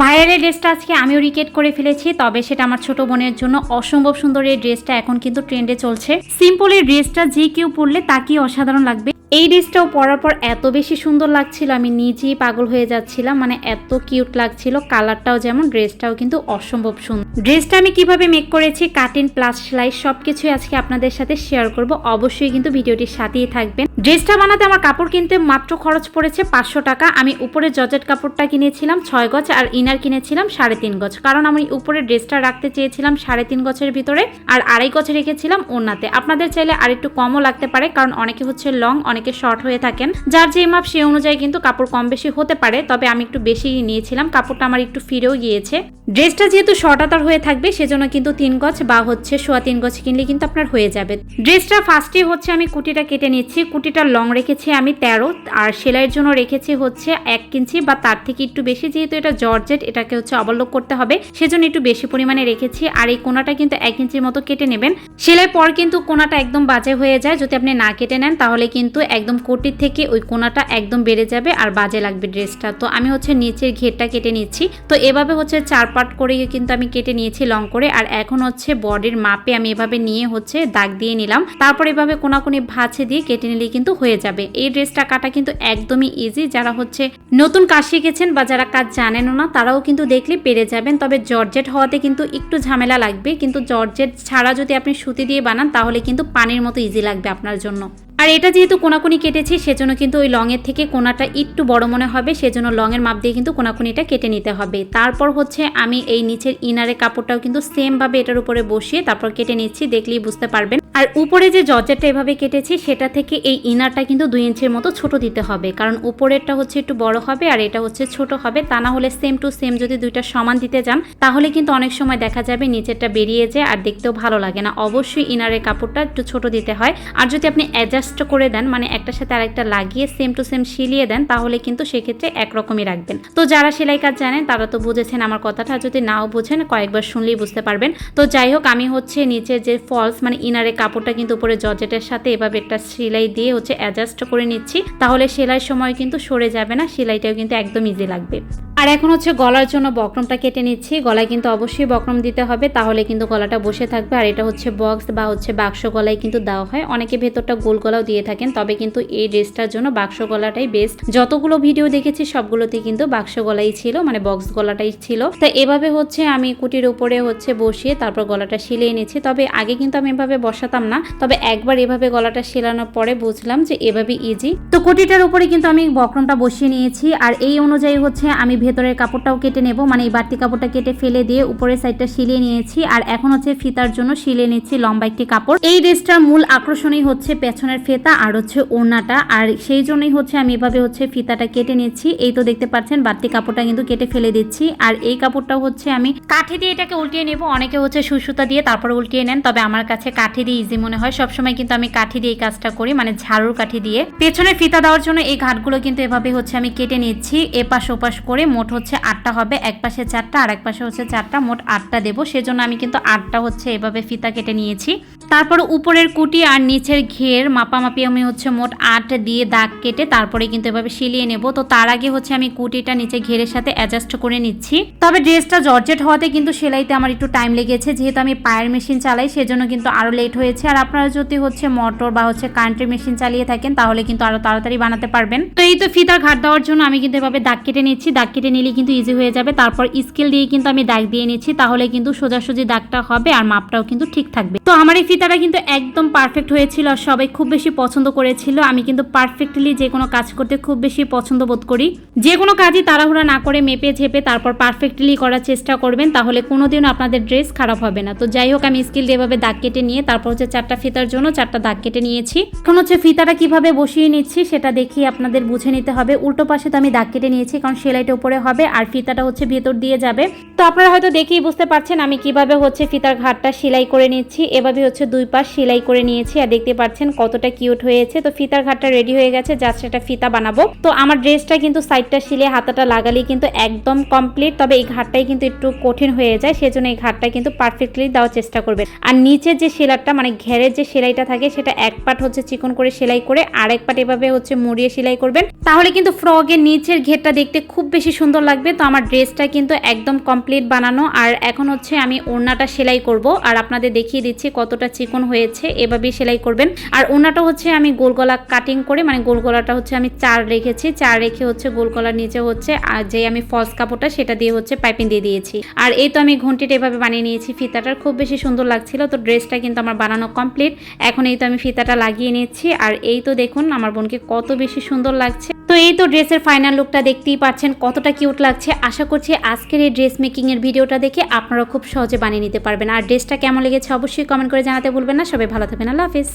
ভাইয়ের এই ড্রেসটা আজকে আমিও রিকেট করে ফেলেছি, তবে সেটা আমার ছোট বোনের জন্য অসম্ভব সুন্দর এই ড্রেসটা এখন কিন্তু ট্রেন্ডে চলছে। সিম্পল এই ড্রেসটা যে কেউ পরলে তাকেই অসাধারণ লাগবে। এই ড্রেসটাও পরার পর এত বেশি সুন্দর লাগছিল, আমি নিজেই পাগল হয়ে যাচ্ছিলাম মানে এত কিউট লাগছিল কালারটাও যেমন, ড্রেসটাও কিন্তু অসম্ভব সুন্দর। ড্রেসটা আমি কীভাবে মেক করেছি কাটিং প্লাস সেলাই সবকিছুই আজকে আপনাদের সাথে শেয়ার করব। অবশ্যই কিন্তু ভিডিওটির সাথেই থাকবেন। ড্রেসটা বানাতে আমার কাপড় কিনতে মাত্র খরচ পড়েছে পাঁচশো টাকা। আমি উপরে জজেট কাপড়টা কিনেছিলাম ছয় গজ আর ইনার কিনেছিলাম সাড়ে তিন গজ। কারণ আমি উপরে ড্রেসটা রাখতে চেয়েছিলাম সাড়ে তিন গছের ভিতরে আর আড়াই গছে রেখেছিলাম ওনাতে আপনাদের চাইলে আর একটু কমও লাগতে পারে কারণ অনেকে হচ্ছে লং, অনেকে শর্ট হয়ে থাকেন। যার যে মাপ সে অনুযায়ী কিন্তু কাপড় কম বেশি হতে পারে, তবে আমি একটু বেশি নিয়েছিলাম। কাপড়টা আমার একটু ফিরেও গিয়েছে। ড্রেসটা যেহেতু শর্ট আতার হয়ে থাকবে, সেজন্য কিন্তু তিন গজ বা হচ্ছে সোয়া তিন গজ কিনলে কিন্তু আপনার হয়ে যাবে। ড্রেসটা ফার্স্টে হচ্ছে আমি কুটিটা কেটে নিচ্ছি। কুটিটা লং রেখেছি আমি তেরো, আর সেলাইয়ের জন্য রেখেছি হচ্ছে এক ইঞ্চি বা তার থেকে একটু বেশি, যেহেতু এটা জর্জেট এটাকে হচ্ছে অবলোক করতে হবে। সেজন্য একটু বেশি পরিমাণে রেখেছি, আর এই কোনাটা কিন্তু এক ইঞ্চির মতো কেটে নেবেন। সেলাই পর কিন্তু কোনাটা একদম বাজে হয়ে যায়, যদি আপনি না কেটে নেন, তাহলে কিন্তু একদম কোটির থেকে ওই কোনাটা একদম বেড়ে যাবে আর বাজে লাগবে ড্রেসটা। তো আমি হচ্ছে নিচের ঘেরটা কেটে নিচ্ছি। তো এভাবে হচ্ছে চার পাট করে কিন্তু আমি কেটে নিয়েছি লং করে, আর এখন হচ্ছে বডির মাপে আমি এভাবে নিয়ে হচ্ছে দাগ দিয়ে নিলাম। তারপর এভাবে কোনাকুনি ভাঁজে দিয়ে কেটে নিলে কিন্তু হয়ে যাবে। এই ড্রেসটা কাটা কিন্তু একদমই ইজি যারা হচ্ছে নতুন কাজ শিখেছেন বা যারা কাজ জানেনও না, তারাও কিন্তু দেখলে পেরে যাবেন। তবে জর্জেট হওয়াতে কিন্তু একটু ঝামেলা লাগবে। কিন্তু জর্জেট ছাড়া যদি আপনি সুতি দিয়ে বানান, তাহলে কিন্তু পানির মতো ইজি লাগবে আপনার জন্য। আর এটা যেহেতু কোনাকুনি কেটেছি, সেজন্য কিন্তু ওই লংয়ের থেকে কোনাটা একটু বড় মনে হবে, সেজন্য লংয়ের মাপ দিয়ে কিন্তু কোনাকুনিটা কেটে নিতে হবে। তারপর হচ্ছে আমি এই নিচের ইনারের কাপড়টাও কিন্তু সেমভাবে এটার উপরে বসিয়ে তারপর কেটে নিচ্ছি, দেখলেই বুঝতে পারবেন। আর উপরে যে জর্জেটটা এভাবে কেটেছি, সেটা থেকে এই ইনারটা কিন্তু দুই ইঞ্চির মতো ছোট দিতে হবে, কারণ উপরেরটা হচ্ছে একটু বড় হবে আর এটা হচ্ছে ছোট হবে। তা না হলে সেম টু সেম যদি দুইটা সমান দিতে যান, তাহলে কিন্তু অনেক সময় দেখা যাবে নিচেরটা বেরিয়ে যায় আর দেখতেও ভালো লাগে না। অবশ্যই ইনারের কাপড়টা একটু ছোট দিতে হয়। আর যদি আপনি অ্যাডজাস্ট করে দেন মানে একটার সাথে আরেকটা লাগিয়ে সেম টু সেম শিলিয়ে দেন, তাহলে কিন্তু সেক্ষেত্রে একরকমই রাখবেন। তো যারা সেলাই কাজ জানেন, তারা তো বুঝেছেন আমার কথাটা যদি নাও বুঝেন, কয়েকবার শুনলেই বুঝতে পারবেন। তো যাই হোক, আমি হচ্ছে নিচে যে ফলস মানে ইনারের কাপড়টা কিন্তু উপরে জর্জেটের সাথে এভাবে একটা সেলাই দিয়ে হচ্ছে অ্যাডজাস্ট করে নিচ্ছি। তাহলে সেলাইয়ের সময় কিন্তু সরে যাবে না, সেলাইটাও কিন্তু একদম ইজি লাগবে। আর এখন হচ্ছে গলার জন্য বক্রমটা কেটে নিচ্ছি। গলায় কিন্তু অবশ্যই বক্রম দিতে হবে, তাহলে কিন্তু গলাটা বসে থাকবে। আর এটা হচ্ছে বক্স বা হচ্ছে বাক্স গলায় কিন্তু দেওয়া হয়। অনেকে ভেতরটা গোল গলাও দিয়ে থাকেন, তবে কিন্তু এই ড্রেসটার জন্য বাক্স গলাটাই বেস্ট যতগুলো ভিডিও দেখেছি সবগুলোতে কিন্তু বাক্স গলাই ছিল মানে বক্স গলাটাই ছিল। তো এভাবে হচ্ছে আমি কুটির উপরে হচ্ছে বসিয়ে তারপর গলাটা সিলিয়ে নিচ্ছি। তবে আগে কিন্তু আমি এভাবে বসাতাম না, তবে একবার এভাবে গলাটা সেলানোর পরে বুঝলাম যে এভাবে ইজি তো কুটিটার উপরে কিন্তু আমি বক্রমটা বসিয়ে নিয়েছি, আর এই অনুযায়ী হচ্ছে আমি ভেতরের কাপড়টাও কেটে নেব। মানে এই বাড়তি কাপড়টা কেটে ফেলে দিয়ে উপরের সাইডটা সিলিয়ে নিয়েছি। আর এখন হচ্ছে ফিতার জন্য সিলিয়ে নিচ্ছি লম্বা একটি কাপড়। এই ড্রেসটার মূল আকর্ষণই হচ্ছে পেছনের ফেতা আর হচ্ছে ওড়নাটা। আর সেই জন্যই হচ্ছে আমি এভাবে হচ্ছে ফিতাটা কেটে নিচ্ছি। এই তো দেখতে পাচ্ছেন, বাড়তি কাপড়টা কিন্তু কেটে ফেলে দিচ্ছি। আর এই কাপড়টাও হচ্ছে আমি কাঠি দিয়ে এটাকে উল্টিয়ে নেব। অনেকে হচ্ছে সুসুতা দিয়ে তারপর উল্টিয়ে নেন। তবে আমার কাছে কাঠি দিয়ে ইজি মনে হয়। সবসময় কিন্তু আমি কাঠি দিয়ে এই কাজটা করি মানে ঝাড়ুর কাঠি দিয়ে। পেছনে ফিতা দেওয়ার জন্য এই ঘাটগুলো কিন্তু এভাবে হচ্ছে আমি কেটে নিচ্ছি, এপাশ ওপাশ করে মোট হচ্ছে আটটা হবে। এক পাশে চারটা আর এক পাশে হচ্ছে চারটা। মোট আটটা দেবো। সেজন্য আমি কিন্তু আটটা হচ্ছে এভাবে ফিতা কেটে নিয়েছি। তারপর উপরের কুটি আর নিচের ঘের মাপামাপি আমি হচ্ছে মোট আট দিয়ে দাগ কেটে তারপরে কিন্তু এভাবে সিলিয়ে নেব। তো তার আগে হচ্ছে আমি কুটিটা নিচে ঘেরের সাথে অ্যাডজাস্ট করে নিচ্ছি। তবে ড্রেসটা জর্জেট হওয়াতে কিন্তু সেলাইতে আমার একটু টাইম লেগেছে। যেহেতু আমি পায়ের মেশিন চালাই, সেজন্য কিন্তু আরও লেট হয়েছে। আর আপনারা যদি হচ্ছে মোটর বা হচ্ছে কারেন্টের মেশিন চালিয়ে থাকেন, তাহলে কিন্তু আরও তাড়াতাড়ি বানাতে পারবেন। তো এই তো ফিতার ঘাট দেওয়ার জন্য আমি কিন্তু এভাবে দাগ কেটে নিচ্ছি। দাগ কেটে নিলে কিন্তু ইজি হয়ে যাবে। তারপর স্কেল দিয়ে কিন্তু আমি দাগ দিয়ে নিচ্ছি। তাহলে কিন্তু সোজাসুজি দাগটা হবে আর মাপটাও কিন্তু ঠিক থাকবে। তো আমার এই ফিতাটা কিন্তু একদম পারফেক্ট হয়েছিল আর সবাই খুব বেশি পছন্দ করেছিল। আমি কিন্তু পারফেক্টলি যে কোনো কাজ করতে খুব বেশি পছন্দ বোধ করি। যে কোনো কাজই তাড়াহুড়া না করে মেপে ঝেপে তারপর পারফেক্টলি করার চেষ্টা করবেন, তাহলে কোনোদিনও আপনাদের ড্রেস খারাপ হবে না। তো যাই হোক, আমি স্কিল এভাবে দাগ কেটে নিয়ে তারপর হচ্ছে চারটা ফিতার জন্য চারটা দাগ কেটে নিয়েছি। এখন হচ্ছে ফিতাটা কীভাবে বসিয়ে নিচ্ছি সেটা দেখিয়ে আপনাদের বুঝে নিতে হবে। উল্টো পাশে তো আমি দাগ কেটে নিয়েছি, কারণ সেলাইটা উপরে হবে আর ফিতাটা হচ্ছে ভেতর দিয়ে যাবে। তো আপনারা হয়তো দেখেই বুঝতে পারছেন আমি কীভাবে হচ্ছে ফিতার ঘাটটা সেলাই করে নিচ্ছি। এভাবে হচ্ছে দুই পাশ সেলাই করে নিয়েছি আর দেখতে পাচ্ছেন কতটা কিউট হয়েছে। তো ফিতার ঘাটটা রেডি হয়ে গেছে জাস্ট একটা ফিতা বানাবো। তো আমার ড্রেসটা কিন্তু সাইডটা শিলে হাতাটা লাগালে কিন্তু একদম কমপ্লিট তবে এই ঘাটটাই কিন্তু একটু কঠিন হয়ে যায়, সেজন্য এই ঘাটটা কিন্তু পারফেক্টলি দেওয়ার চেষ্টা করবেন। আর নিচের যে সেলাইটা মানে ঘেরের যে সেলাইটা থাকে, সেটা এক পাট হচ্ছে চিকন করে সেলাই করে আর এক পাট এভাবে হচ্ছে মুড়িয়ে সেলাই করবেন। তাহলে কিন্তু ফ্রগের নিচের ঘেরটা দেখতে খুব বেশি সুন্দর লাগবে। তো আমার ড্রেসটা কিন্তু একদম কমপ্লিট বানানো। আর এখন হচ্ছে আমি ওড়নাটা সেলাই করব। আর আপনাদের দেখিয়ে দিচ্ছি কতটা চিকন হয়েছে, এভাবেই সেলাই করবেন। আর ওড়নাটা হচ্ছে আমি গোল গলা কাটিং করে মানে গোল গলাটা হচ্ছে আমি চার রেখেছি। চার রেখে হচ্ছে গোল গলার নিচে হচ্ছে, আর যে আমি ফলস কাপড়টা সেটা দিয়ে হচ্ছে পাইপিং দিয়ে দিয়েছি। আর এই তো আমি ঘন্টিটা এভাবে বানিয়ে নিয়েছি, ফিতাটার খুব বেশি সুন্দর লাগছিল, তো ড্রেসটা কিন্তু আমার বানানো কমপ্লিট এখন এই তো আমি ফিতাটা লাগিয়ে নিচ্ছি, আর এই তো দেখুন আমার বোনকে কত বেশি সুন্দর লাগছে। তো এই তো ড্রেসের ফাইনাল লুকটা দেখতেই পাচ্ছেন, কতটা কিউট লাগছে। আশা করছি আজকের এই ড্রেস মেকিং এর ভিডিওটা দেখে আপনারা খুব সহজে বানিয়ে নিতে পারবেন। আর ড্রেসটা কেমন লেগেছে অবশ্যই কমেন্ট করে জানাতে ভুলবেন না সবাই ভালো থাকবেন আল্লাহ হাফিজ।